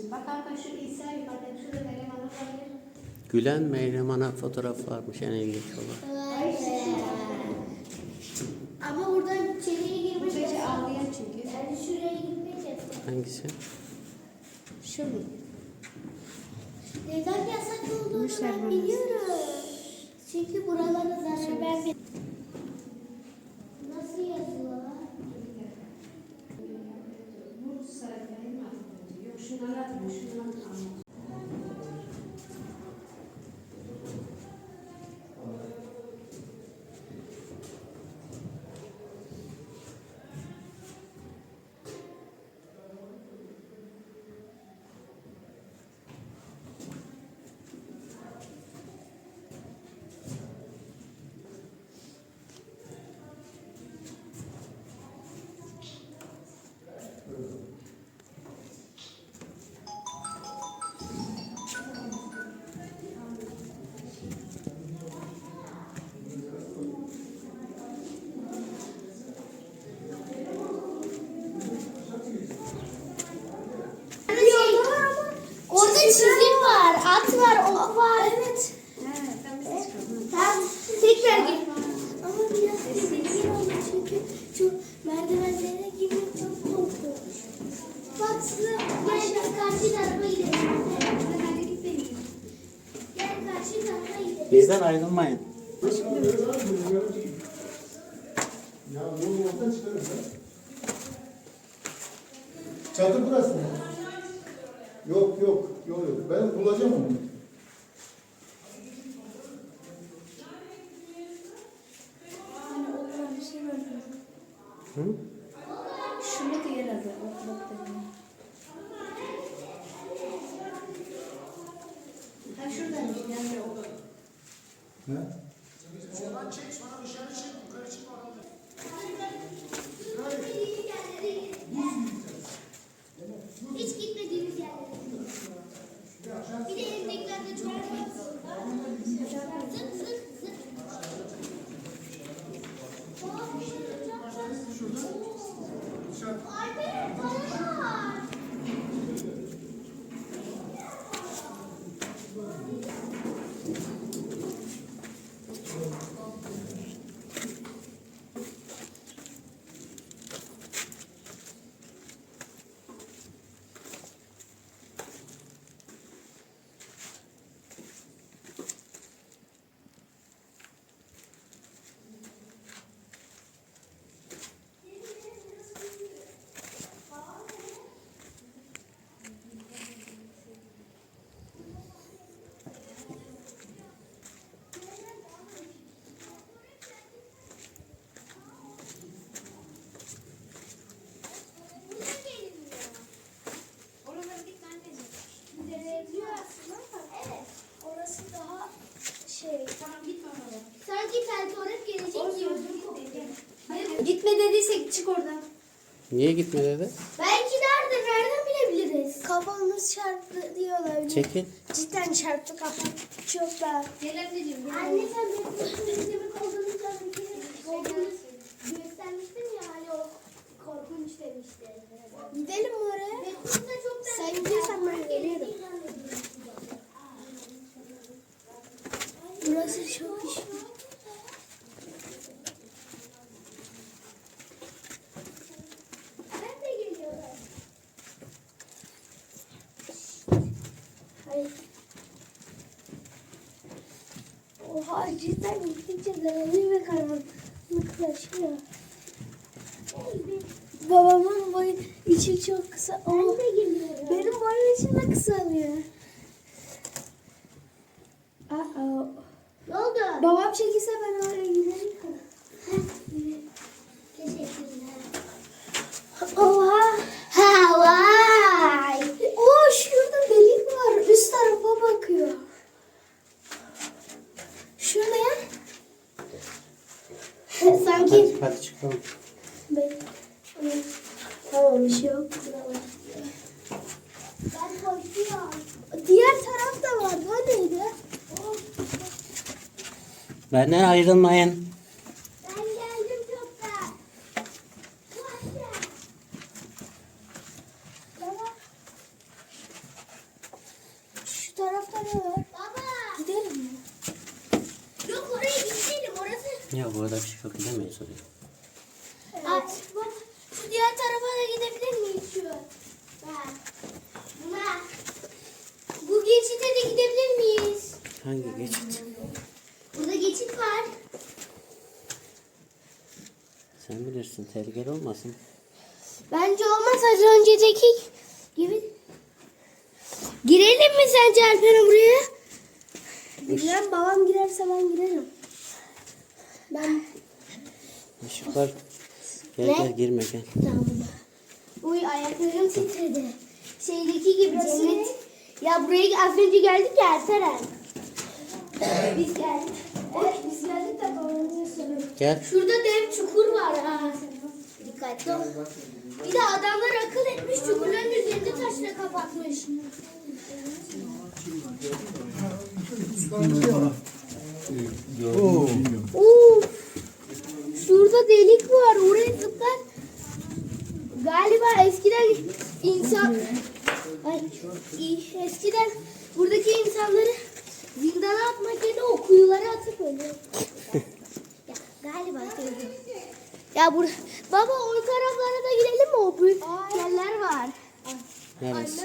için. Bak arkadaşlar İsa yukarıda şurada Meryem Ana olabilir. Gülen Meryem Ana fotoğraf varmış en ilginç olan. Hayır, Ama buradan içeriye girmek Peki ağlayan çünkü. Yani şuraya gitmek. Hangisi? Şu mu? Neden yasak olduğunu ben biliyorum. Çünkü buralarda zaten ben biliyorum. She. Bizden ayrılmayın. Çatı burası mı? Yok yok yok yok. Ben bulacağım onu. হ্যাঁ aslında ama evet. Orası daha şey. Tamam gitme oraya. Sanki teltoret gelecek gibi. Gitme dediysek çık oradan. Niye gitme dedi? Belki nerede? Nereden bilebiliriz? Kafamız çarptı diyorlar. Çekil. Cidden çarptı kafam. Çok da. Gel anneciğim. gel. Anne sen benim demek olduğunu tabii ki olduğunu göstermiştin ya hani o korkunç demişti. Gidelim mi oraya? Sen gidiyorsan ben geliyorum. Burası çok iş. Ben de geliyorum. Oha cidden gittikçe daralıyor ve karanlıklaşıyor. Babamın boyu içi çok kısa ama benim boyum için de kısalıyor. Aa, ne oldu? Babam çekilse ben oraya giderim. Teşekkürler. Oha. Ha vay. Oo şurada delik var. Üst tarafa bakıyor. Şu ne? Sanki Hadi, hadi çıkalım. ben... Tamam bir şey yok. Ben koşuyorum. Diğer taraf da var. O neydi? Benden ayrılmayın. Ben geldim çoktan. Şu tarafta ne var? Baba. Ya bu kadar bir şey yok gidemeyiz oraya. Ay, bak, şu diğer tarafa da gidebilir miyiz şu? Buna. Bu geçide de gidebilir miyiz? Hangi geçit? Burada geçit var. Sen bilirsin tehlikeli olmasın. Bence olmaz az önceki gibi. Girelim mi sence Alperen buraya? Bilmem babam girerse ben girerim. Ben Işık var. Gel Ne? gel girme gel. Tamam. Uy ayaklarım titredi. Şeydeki gibi cennet. Ya buraya az önce geldik ya Alperen. Biz geldik. Evet biz geldik de babamıza sorun. Gel. Şurada dev çukur var ha. Dikkatli ol. Bir de adamlar akıl etmiş çukurların üzerinde taşla kapatmış. Oo. Şurada delik var. Oraya zıplar. Galiba eskiden insan Ay, eskiden buradaki insanları zindana atmak yerine o kuyulara atıp ölüyor. ya galiba öyle. Ya bur baba o taraflara da gidelim mi? O büyük yerler var. Neresi?